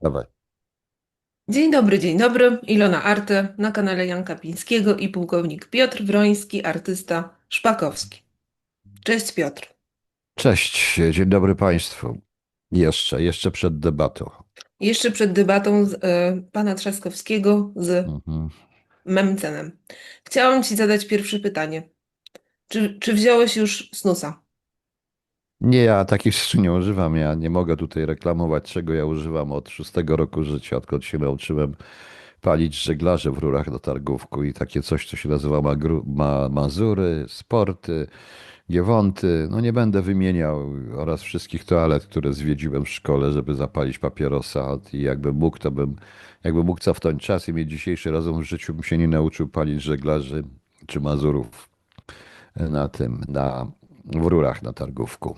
Dawaj. Dzień dobry, dzień dobry. Ilona Arte na kanale Janka Pińskiego i pułkownik Piotr Wroński, artysta szpakowski. Cześć Piotr. Cześć, dzień dobry Państwu. Jeszcze, jeszcze przed debatą. Jeszcze przed debatą z, e, pana Trzaskowskiego z Mhm. Memcenem. Chciałam ci zadać pierwsze pytanie. Czy, czy wziąłeś już snusa? Nie, ja takich rzeczy nie używam. Ja nie mogę tutaj reklamować, czego ja używam od szóstego roku życia, odkąd się nauczyłem palić żeglarze w rurach do targówku i takie coś, co się nazywa magru, ma, mazury, sporty, giewonty. No nie będę wymieniał oraz wszystkich toalet, które zwiedziłem w szkole, żeby zapalić papierosa i jakbym mógł, to bym, jakbym mógł cofnąć czas i mieć dzisiejszy razem w życiu, bym się nie nauczył palić żeglarzy czy mazurów na tym, na, w rurach na targówku.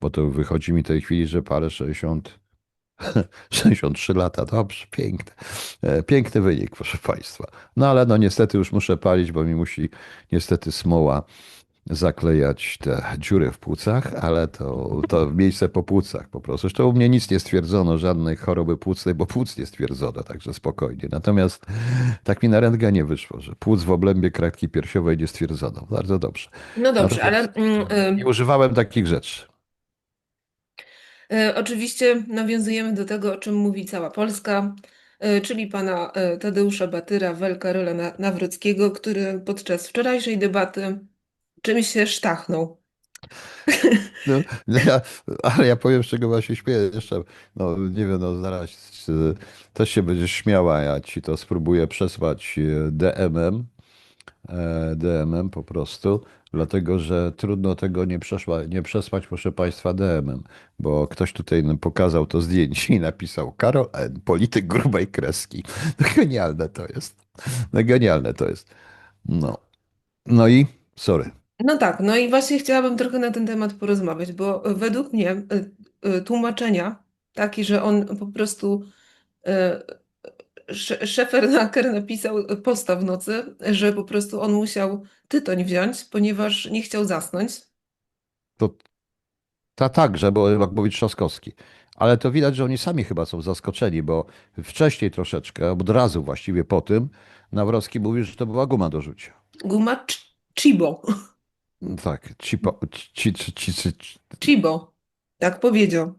Bo to wychodzi mi w tej chwili, że parę 60, 63 lata. Dobrze, piękne. E, Piękny wynik, proszę Państwa. No ale no niestety już muszę palić, bo mi musi niestety smoła zaklejać te dziury w płucach, ale to, to miejsce po płucach po prostu. Zresztą u mnie nic nie stwierdzono, żadnej choroby płucnej, bo płuc nie stwierdzono, także spokojnie. Natomiast tak mi na rentgenie wyszło, że płuc w obrębie kratki piersiowej nie stwierdzono. Bardzo dobrze. No dobrze, ale Natomiast mm, nie y, używałem takich rzeczy. y, oczywiście nawiązujemy do tego, o czym mówi cała Polska, y, czyli pana Tadeusza Batyra, Welkaryla Na- Nawrockiego, który podczas wczorajszej debaty czymś się sztachnął. No, no ja, ale ja powiem, z czego właśnie śmieję jeszcze. No nie wiem, no zaraz też się będziesz śmiała, ja ci to spróbuję przesłać y, DM-em, e, DM-em po prostu, dlatego że trudno tego nie, przeszła, nie przesłać, proszę Państwa, DM-em, bo ktoś tutaj pokazał to zdjęcie i napisał Karol N., polityk grubej kreski. No genialne to jest. No genialne to jest. No, no i sorry. No tak, no i właśnie chciałabym trochę na ten temat porozmawiać, bo według mnie y, y, tłumaczenia takie, że on po prostu y, Sze- Szefernaker napisał posta w nocy, że po prostu on musiał tytoń wziąć, ponieważ nie chciał zasnąć. To Ta także, bo jak mówi Trzaskowski. Ale to widać, że oni sami chyba są zaskoczeni, bo wcześniej troszeczkę, od razu właściwie po tym, Nawrocki mówił, że to była guma do rzucia. Guma Chibo. No Tak, ci, po- ci, ci, ci, ci, ci, Chibo. Tak powiedział.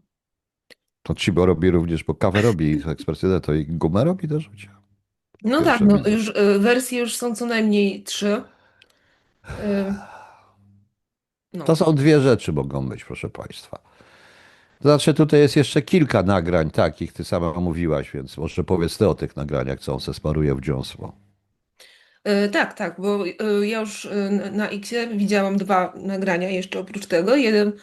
to Cibo robi również, bo kawę robi ekspresydę, to i gumę robi do rzucia. No tak, Pierwsze no widzę. już y, wersje już są co najmniej trzy. Y, To No. są dwie rzeczy mogą być, proszę Państwa. To Znaczy, tutaj jest jeszcze kilka nagrań takich, ty sama mówiłaś, więc może powiedz ty o tych nagraniach, co on se smaruje w dziąsło. E, Tak, tak, bo e, ja już e, na Xie widziałam dwa nagrania jeszcze oprócz tego. Jeden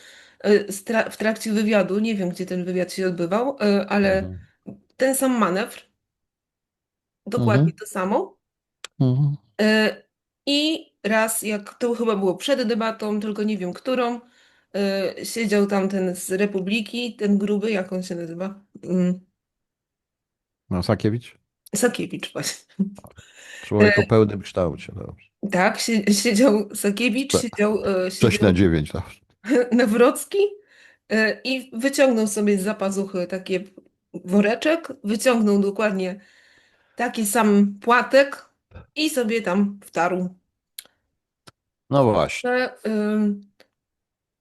w trakcie wywiadu, nie wiem gdzie ten wywiad się odbywał, ale Mhm. ten sam manewr, dokładnie Mhm. to samo. Mhm. I raz, jak to chyba było przed debatą, tylko nie wiem którą, siedział tam ten z Republiki, ten gruby, jak on się nazywa? Mm, Masakiewicz? Sakiewicz właśnie. Człowiek o pełnym kształcie. Dobrze. Tak, sie- siedział Sakiewicz, siedział, e, 6 na siedział 9. Dobrze. Nawrocki e, i wyciągnął sobie z zapazuchy taki woreczek, wyciągnął dokładnie taki sam płatek i sobie tam wtarł. No właśnie. Że,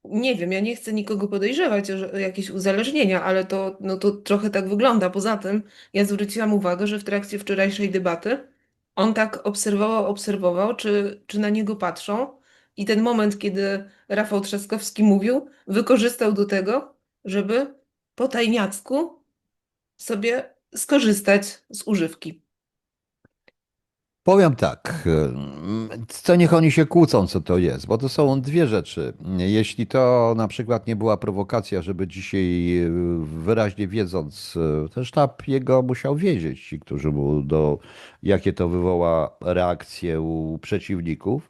nie wiem, ja nie chcę nikogo podejrzewać o jakieś uzależnienia, ale to, no to trochę tak wygląda. Poza tym ja zwróciłam uwagę, że w trakcie wczorajszej debaty on tak obserwował, obserwował, czy, czy na niego patrzą. I ten moment, kiedy Rafał Trzaskowski mówił, wykorzystał do tego, żeby po tajniacku sobie skorzystać z używki. Powiem tak, ym, to niech oni się kłócą, co to jest, bo to są dwie rzeczy. Jeśli to na przykład nie była prowokacja, żeby dzisiaj yy, wyraźnie wiedząc, yy, ten sztab jego musiał wiedzieć, ci, którzy mu do, jakie to wywoła reakcje u przeciwników.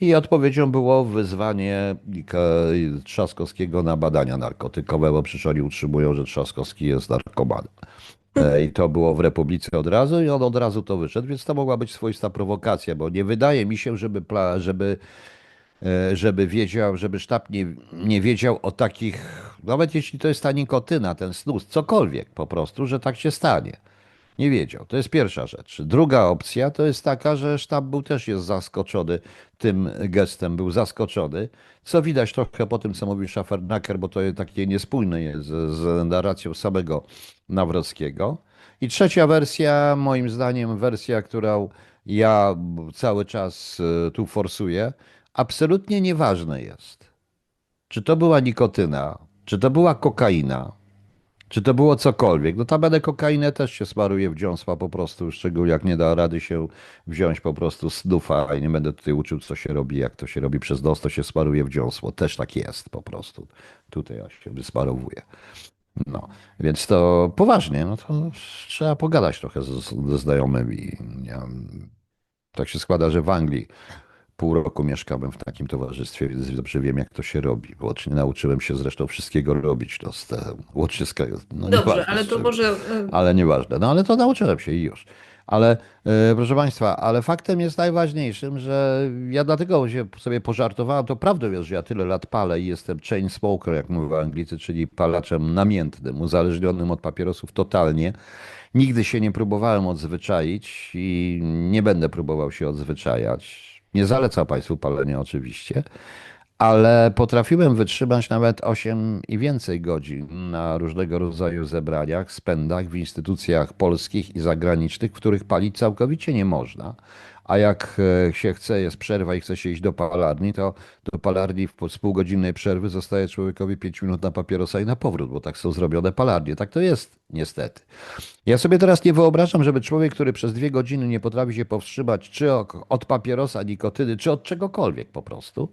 I odpowiedzią było wyzwanie Trzaskowskiego na badania narkotykowe, bo przecież oni utrzymują, że Trzaskowski jest narkomanem. E, I to było w Republice od razu i on od razu to wyszedł, więc to mogła być swoista prowokacja, bo nie wydaje mi się, żeby, żeby e, żeby wiedział, żeby sztab nie, nie wiedział o takich, nawet jeśli to jest ta nikotyna, ten snus, cokolwiek po prostu, że tak się stanie. Nie wiedział. To jest pierwsza rzecz. Druga opcja to jest taka, że sztab był też jest zaskoczony tym gestem, był zaskoczony, co widać trochę po tym, co mówił Schafernaker, bo to jest takie niespójne jest z, z narracją samego Nawrockiego. I trzecia wersja, moim zdaniem, wersja, którą ja cały czas e, tu forsuję, absolutnie nieważne jest, czy to była nikotyna, czy to była kokaina, czy to było cokolwiek. No tabelę kokainę też się smaruje w dziąsła po prostu, szczególnie jak nie da rady się wziąć po prostu snufa i nie będę tutaj uczył, co się robi, jak to się robi przez nos, to się smaruje w dziąsło. Też tak jest po prostu. Tutaj ja się wysmarowuje. No, więc to poważnie, no to trzeba pogadać trochę ze, ze znajomymi. Ja, tak się składa, że w Anglii pół roku mieszkałem w takim towarzystwie, więc dobrze wiem, jak to się robi. Łącznie nauczyłem się zresztą wszystkiego robić. To z te, łącznie z, no, Dobrze, ale to może. e, Ale nieważne. No ale to nauczyłem się i już. Ale e, proszę Państwa, ale faktem jest najważniejszym, że ja dlatego się sobie pożartowałem. To prawdą jest, że ja tyle lat palę i jestem chain smoker, jak mówią Anglicy, czyli palaczem namiętnym, uzależnionym od papierosów totalnie. Nigdy się nie próbowałem odzwyczaić i nie będę próbował się odzwyczajać. Nie zalecam Państwu palenia oczywiście, ale potrafiłem wytrzymać nawet 8 i więcej godzin na różnego rodzaju zebraniach, spędach w instytucjach polskich i zagranicznych, w których palić całkowicie nie można. A jak e, się chce, jest przerwa i chce się iść do palarni, to do palarni w- z półgodzinnej przerwy zostaje człowiekowi 5 minut na papierosa i na powrót, bo tak są zrobione palarnie. Tak to jest, niestety. Ja sobie teraz nie wyobrażam, żeby człowiek, który przez dwie godziny nie potrafi się powstrzymać czy od papierosa, nikotyny, czy od czegokolwiek po prostu,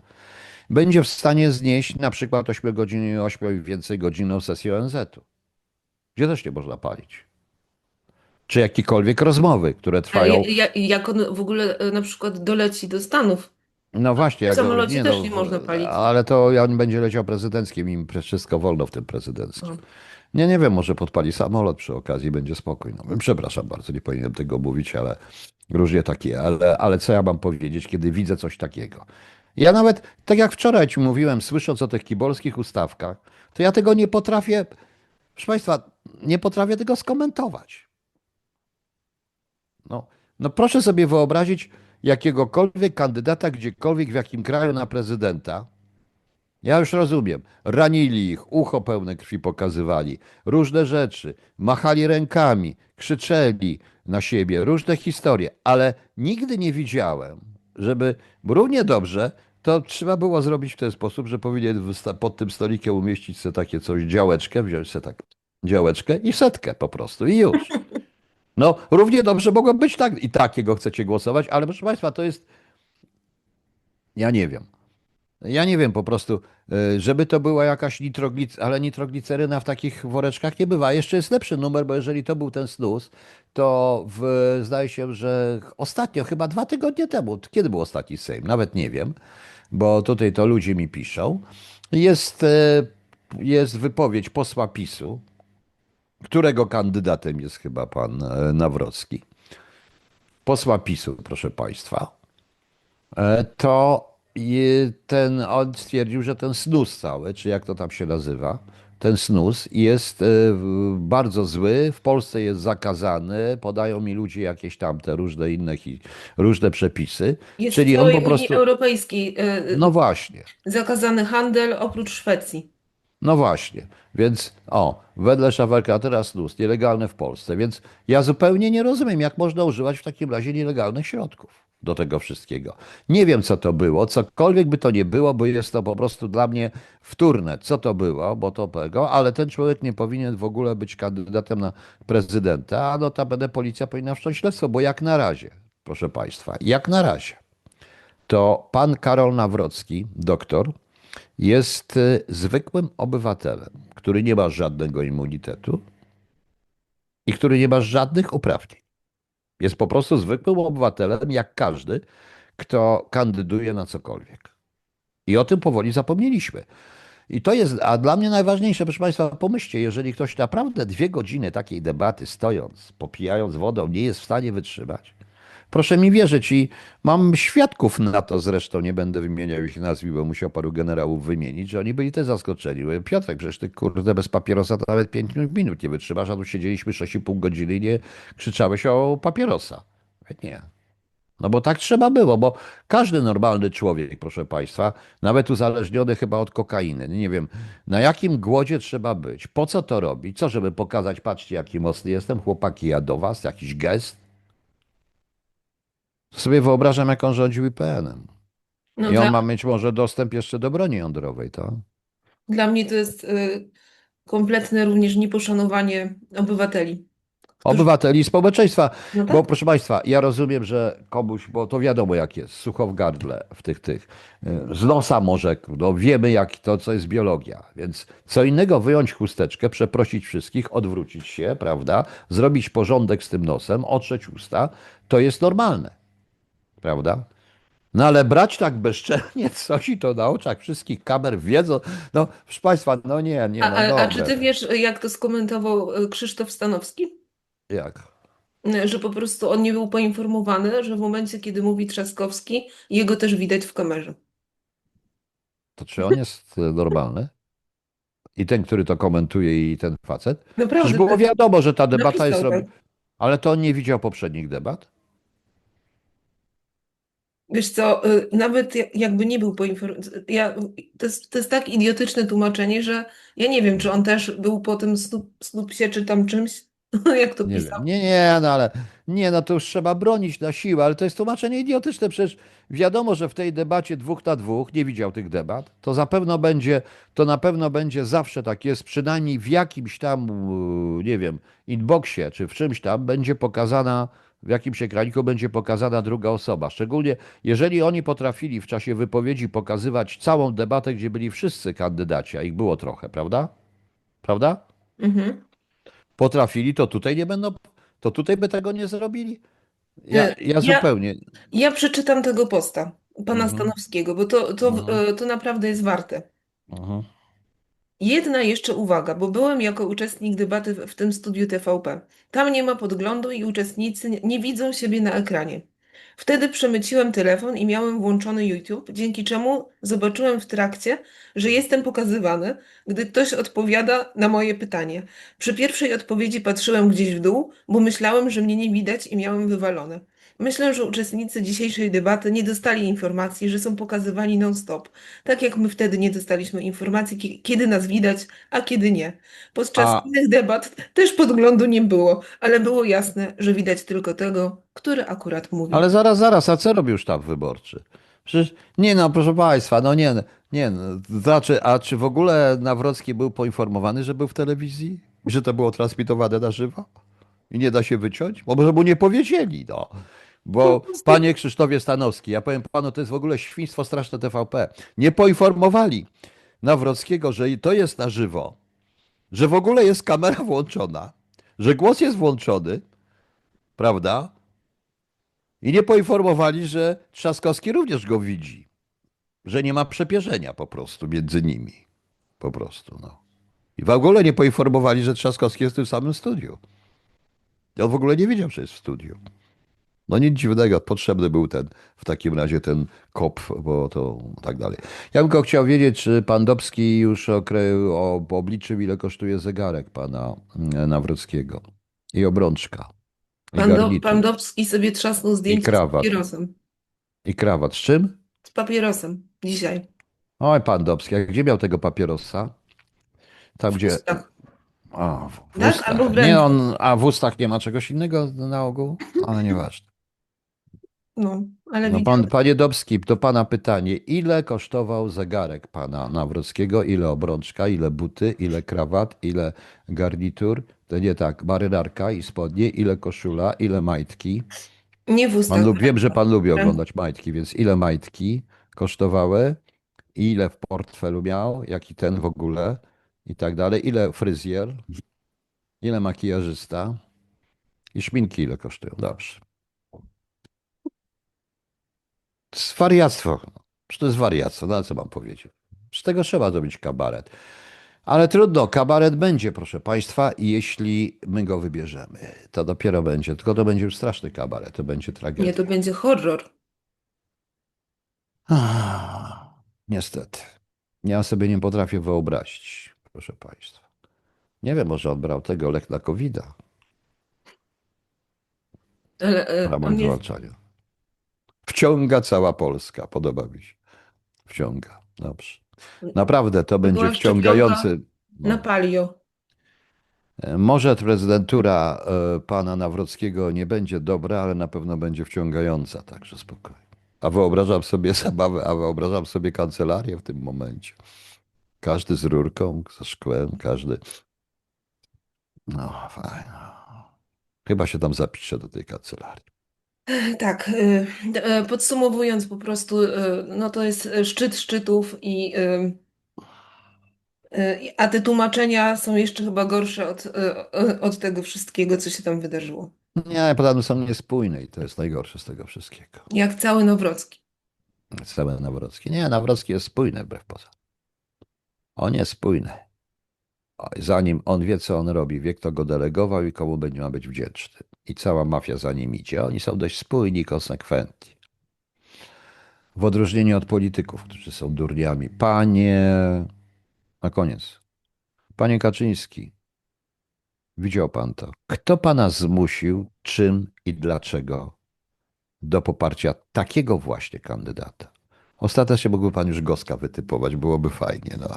będzie w stanie znieść na przykład 8 godzin, 8 i więcej godzinną sesję ONZ-u, gdzie też nie można palić. Czy jakiekolwiek rozmowy, które trwają. ja- ja- jak on w ogóle e, na przykład doleci do Stanów, No właśnie, jak samolocie też no, nie można palić. Ale to on będzie leciał prezydenckim, im wszystko wolno w tym prezydenckim. Nie, nie wiem, może podpali samolot przy okazji, będzie spokój. No, przepraszam bardzo, nie powinienem tego mówić, ale różnie takie. Ale, ale co ja mam powiedzieć, kiedy widzę coś takiego? Ja nawet, tak jak wczoraj ci mówiłem, słysząc o tych kibolskich ustawkach, to ja tego nie potrafię, proszę Państwa, nie potrafię tego skomentować. No, no proszę sobie wyobrazić jakiegokolwiek kandydata gdziekolwiek w jakim kraju na prezydenta. Ja już rozumiem. Ranili ich, ucho pełne krwi pokazywali, różne rzeczy, machali rękami, krzyczeli na siebie, różne historie, ale nigdy nie widziałem, żeby równie dobrze to trzeba było zrobić w ten sposób, że powinien pod tym stolikiem umieścić sobie takie coś, działeczkę, wziąć sobie tak działeczkę i setkę po prostu i już. No, równie dobrze mogło być tak i takiego chcecie głosować, ale proszę Państwa, to jest. Ja nie wiem. Ja nie wiem po prostu, y, żeby to była jakaś nitroglic, ale nitrogliceryna w takich woreczkach nie bywa. Jeszcze jest lepszy numer, bo jeżeli to był ten snus, to w, zdaje się, że ostatnio, chyba dwa tygodnie temu, kiedy był ostatni Sejm, nawet nie wiem, bo tutaj to ludzie mi piszą, jest, y, jest wypowiedź posła PiSu, którego kandydatem jest chyba pan e, Nawrocki, posła PiSu, proszę państwa, e, to ten, on stwierdził, że ten snus cały, czy jak to tam się nazywa, ten snus jest e, bardzo zły, w Polsce jest zakazany, podają mi ludzie jakieś tam te różne inne, różne przepisy, jest czyli w on całej po prostu, Unii Europejskiej no właśnie, zakazany handel oprócz Szwecji. No właśnie, więc o, wedle Szawerka teraz snus, nielegalny w Polsce, więc ja zupełnie nie rozumiem, jak można używać w takim razie nielegalnych środków do tego wszystkiego. Nie wiem, co to było, cokolwiek by to nie było, bo jest to po prostu dla mnie wtórne, co to było, bo to tego, ale ten człowiek nie powinien w ogóle być kandydatem na prezydenta, a notabene policja powinna wszcząć śledztwo, bo jak na razie, proszę Państwa, jak na razie, to pan Karol Nawrocki, doktor, jest y, zwykłym obywatelem, który nie ma żadnego immunitetu i który nie ma żadnych uprawnień. Jest po prostu zwykłym obywatelem, jak każdy, kto kandyduje na cokolwiek. I o tym powoli zapomnieliśmy. I to jest, a dla mnie najważniejsze, proszę Państwa, pomyślcie, jeżeli ktoś naprawdę dwie godziny takiej debaty stojąc, popijając wodą, nie jest w stanie wytrzymać, Proszę mi wierzyć i mam świadków na to, zresztą nie będę wymieniał ich nazwisk, bo musiał paru generałów wymienić, że oni byli też zaskoczeni. Mówię, Piotrek, przecież ty kurde bez papierosa to nawet 5 minut nie wytrzymasz, a tu siedzieliśmy 6,5 godziny i nie krzyczałeś o papierosa. Nie. No bo tak trzeba było, bo każdy normalny człowiek, proszę Państwa, nawet uzależniony chyba od kokainy, nie wiem, na jakim głodzie trzeba być, po co to robić, co żeby pokazać, patrzcie jaki mocny jestem, chłopaki, ja do Was, jakiś gest. Sobie wyobrażam, jak on rządził IPN-em. No I on dla, ma mieć może dostęp jeszcze do broni jądrowej, to? dla mnie to jest y, kompletne również nieposzanowanie obywateli. Obywateli i społeczeństwa. No tak? Bo proszę Państwa, ja rozumiem, że komuś, bo to wiadomo jak jest, sucho w gardle w tych, tych, y, z nosa może, no wiemy jak to, co jest biologia, więc co innego wyjąć chusteczkę, przeprosić wszystkich, odwrócić się, prawda, zrobić porządek z tym nosem, otrzeć usta, to jest normalne, prawda? No ale brać tak bezczelnie coś i to na oczach wszystkich kamer wiedzą, no proszę Państwa, no nie, nie, A, no a, a dobre. czy ty wiesz, jak to skomentował y, Krzysztof Stanowski? Jak? Y, Że po prostu on nie był poinformowany, że w momencie, kiedy mówi Trzaskowski, jego też widać w kamerze. To czy on jest e, normalny? I ten, który to komentuje, i ten facet? Naprawdę. Przecież było tak. wiadomo, że ta debata jest tak. robiona. Ale to on nie widział poprzednich debat? Wiesz co, y, nawet ja- jakby nie był poinformowany, ja, to jest, to jest tak idiotyczne tłumaczenie, że ja nie wiem, czy on też był po tym snup, snupsie czy tam czymś, jak to Nie pisał. wiem. Nie, nie, no ale nie, no to już trzeba bronić na siłę, ale to jest tłumaczenie idiotyczne. Przecież wiadomo, że w tej debacie dwóch na dwóch, nie widział tych debat, to zapewne będzie, to na pewno będzie zawsze tak jest, przynajmniej w jakimś tam, nie wiem, inboxie czy w czymś tam będzie pokazana, w jakimś ekraniku będzie pokazana druga osoba. Szczególnie jeżeli oni potrafili w czasie wypowiedzi pokazywać całą debatę, gdzie byli wszyscy kandydaci, a ich było trochę, prawda? Prawda? Mhm. potrafili, to tutaj nie będą, to tutaj by tego nie zrobili. Ja, Nie, ja ja- zupełnie. Ja przeczytam tego posta pana Mhm. Stanowskiego, bo to, to, Mhm. y, to naprawdę jest warte. Mhm. Jedna jeszcze uwaga, bo byłem jako uczestnik debaty w, tym studiu TVP. Tam nie ma podglądu i uczestnicy nie widzą siebie na ekranie. Wtedy przemyciłem telefon i miałem włączony YouTube, dzięki czemu zobaczyłem w trakcie, że jestem pokazywany, gdy ktoś odpowiada na moje pytanie. Przy pierwszej odpowiedzi patrzyłem gdzieś w dół, bo myślałem, że mnie nie widać i miałem wywalone. Myślę, że uczestnicy dzisiejszej debaty nie dostali informacji, że są pokazywani non-stop. Tak jak my wtedy nie dostaliśmy informacji, kie- kiedy nas widać, a kiedy nie. Podczas A- innych debat też podglądu nie było, ale było jasne, że widać tylko tego, który akurat mówi. Ale zaraz, zaraz, a co robił sztab wyborczy? Przecież nie no, proszę Państwa, no nie, nie, no, znaczy, a czy w ogóle Nawrocki był poinformowany, że był w telewizji? I Że to było transmitowane na żywo? I nie da się wyciąć? Bo może mu nie powiedzieli, no. Bo panie Krzysztofie Stanowski, ja powiem panu, to jest w ogóle świństwo straszne TVP. Nie poinformowali Nawrockiego, że to jest na żywo, że w ogóle jest kamera włączona, że głos jest włączony, prawda? I nie poinformowali, że Trzaskowski również go widzi. Że nie ma przepierzenia po prostu między nimi. Po prostu, no. I w ogóle nie poinformowali, że Trzaskowski jest w tym samym studiu. On w ogóle nie wiedział, że jest w studiu. No nic dziwnego, potrzebny był ten, w takim razie ten kop, bo to tak dalej. Ja bym tylko chciał wiedzieć, czy pan Dobski już okre- o, obliczył, ile kosztuje zegarek pana Nawrockiego i obrączka. I Pan, Do, pan Dobski sobie trzasnął zdjęcie z krawat. papierosem. I krawat. Z czym? Z papierosem dzisiaj. Oj, pan Dobski, a gdzie miał tego papierosa? Tam W gdzie. ustach. A, w, Tak? ustach. Nie, on, a w ustach nie ma czegoś innego na ogół? Ale nieważne. No, ale No, pan, panie Dobski, to pana pytanie. Ile kosztował zegarek pana Nawrockiego? Ile obrączka, ile buty, ile krawat, ile garnitur? To nie tak, marynarka i spodnie, ile koszula, ile majtki? Nie w ustach. Pan wiem, że pan lubi oglądać majtki, więc ile majtki kosztowały, ile w portfelu miał, jaki ten w ogóle i tak dalej, ile fryzjer, ile makijażysta i szminki ile kosztują. Dobrze. To jest wariactwo. To jest wariactwo, no co mam powiedzieć? Z tego trzeba zrobić kabaret. Ale trudno, kabaret będzie, proszę Państwa, jeśli my go wybierzemy, to dopiero będzie, tylko to będzie już straszny kabaret, to będzie tragedia. Nie, to będzie horror. Ah, Niestety. Ja sobie nie potrafię wyobrazić, proszę Państwa. Nie wiem, może on brał tego lek na covid Ale e, on jest, zwalczania. Wciąga cała Polska, podoba mi się. Wciąga, dobrze. Naprawdę, to będzie wciągający. na No. palio. E, Może prezydentura e, pana Nawrockiego nie będzie dobra, ale na pewno będzie wciągająca, także spokojnie. A wyobrażam sobie zabawę, a wyobrażam sobie kancelarię w tym momencie. Każdy z rurką, ze szkłem, każdy. No, fajnie. Chyba się tam zapiszę do tej kancelarii. Tak, y, e, podsumowując po prostu, y, no to jest szczyt szczytów i y, a te tłumaczenia są jeszcze chyba gorsze od, od tego wszystkiego, co się tam wydarzyło. Nie, podobno są niespójne i to jest najgorsze z tego wszystkiego. Jak cały Nowrocki. Całe Nawrocki. Nie, Nawrocki jest spójny wbrew poza. On jest spójny. Zanim on wie, co on robi, wie, kto go delegował i komu będzie ma być wdzięczny. I cała mafia za nim idzie. Oni są dość spójni i konsekwentni. W odróżnieniu od polityków, którzy są durniami. Panie. Na koniec. Panie Kaczyński, widział pan to. Kto pana zmusił, czym i dlaczego do poparcia takiego właśnie kandydata? Ostatecznie mógłby pan już Goska wytypować, byłoby fajnie. No,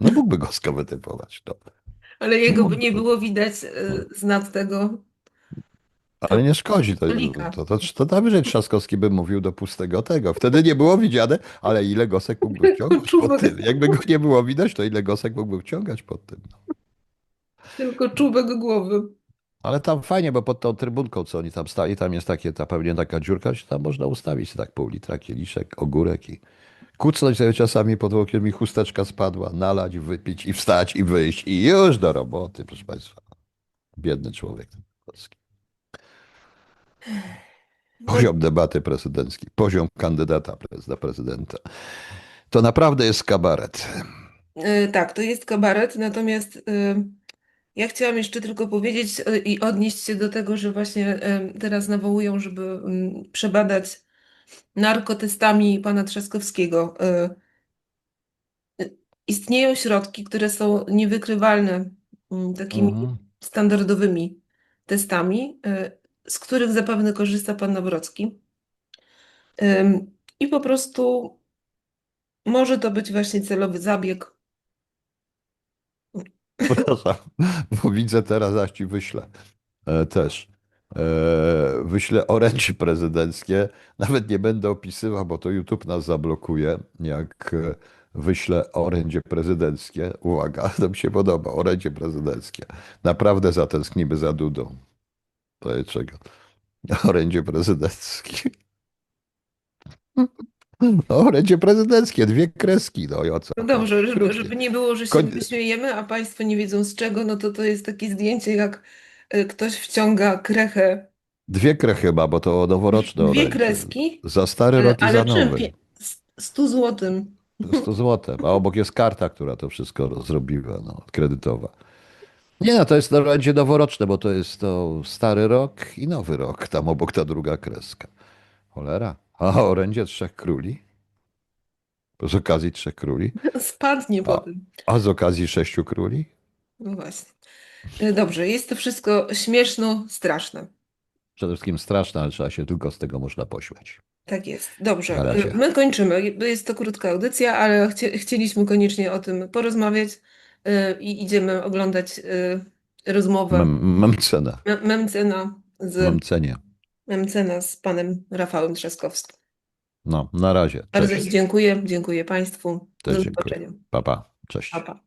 no mógłby Goska wytypować. No. Ale jego by nie było widać y, z nad tego. Ale nie szkodzi. To, to, to, to najwyżej Trzaskowski by mówił do pustego tego. Wtedy nie było widziane, ale ile Gosek mógłby wciągać pod tym. Jakby go nie było widać, to ile Gosek mógłby wciągać pod tym. Tylko czubek głowy. Ale tam fajnie, bo pod tą trybunką, co oni tam stali, tam jest takie, ta pewnie taka dziurka, że tam można ustawić tak pół litra, kieliszek, ogórek i kucnąć sobie czasami pod łokiem mi chusteczka spadła, nalać, wypić i wstać i wyjść i już do roboty, proszę Państwa. Biedny człowiek. Polski. Poziom debaty prezydenckiej, poziom kandydata na prezydenta. To naprawdę jest kabaret. Y, Tak, to jest kabaret, natomiast y, ja chciałam jeszcze tylko powiedzieć y, i odnieść się do tego, że właśnie teraz nawołują, żeby mm, przebadać narkotestami pana Trzaskowskiego. Y, Istnieją środki, które są niewykrywalne mm, takimi Mhm. standardowymi testami, y, z których zapewne korzysta pan Nawrocki. I po prostu może to być właśnie celowy zabieg. Przepraszam, bo widzę teraz, aż ci wyślę e, też. E, wyślę orędzie prezydenckie. Nawet nie będę opisywał, bo to YouTube nas zablokuje, jak e, wyślę orędzie prezydenckie. Uwaga, to mi się podoba, orędzie prezydenckie. Naprawdę zatęsknimy za Dudą. To jest czego? Orędzie prezydenckie. Orędzie prezydenckie, dwie kreski. No i o co? No dobrze, żeby, żeby nie było, że się Koń- wyśmiejemy, a Państwo nie wiedzą z czego, no to to jest takie zdjęcie, jak ktoś wciąga krechę, Dwie krechy ma, bo to noworoczne dwie kreski, Za stary y, rok i za ale czym? nowy. Pie- s- 100 złotym. 100 zł, a obok jest karta, która to wszystko zrobiła, no, kredytowa. Nie no, to jest orędzie noworoczne, bo to jest to stary rok i nowy rok. Tam obok ta druga kreska. Cholera. A orędzie trzech króli? Z okazji trzech króli? Spadnie potem. A z okazji sześciu króli? No właśnie. Y, Dobrze, jest to wszystko śmieszno, straszne. Przede wszystkim straszne, ale trzeba się tylko z tego można pośmiać. Tak jest. Dobrze. My kończymy. Jest to krótka audycja, ale chcie, chcieliśmy koniecznie o tym porozmawiać y, i idziemy oglądać y, rozmowę Mam, mam cenę, Me- Memcena z mam cenię. Memcena z panem Rafałem Trzaskowskim. No, na razie. Bardzo Cześć. dziękuję. Dziękuję Państwu. Też Do dziękuję. zobaczenia. Pa, pa. Cześć. Pa, pa.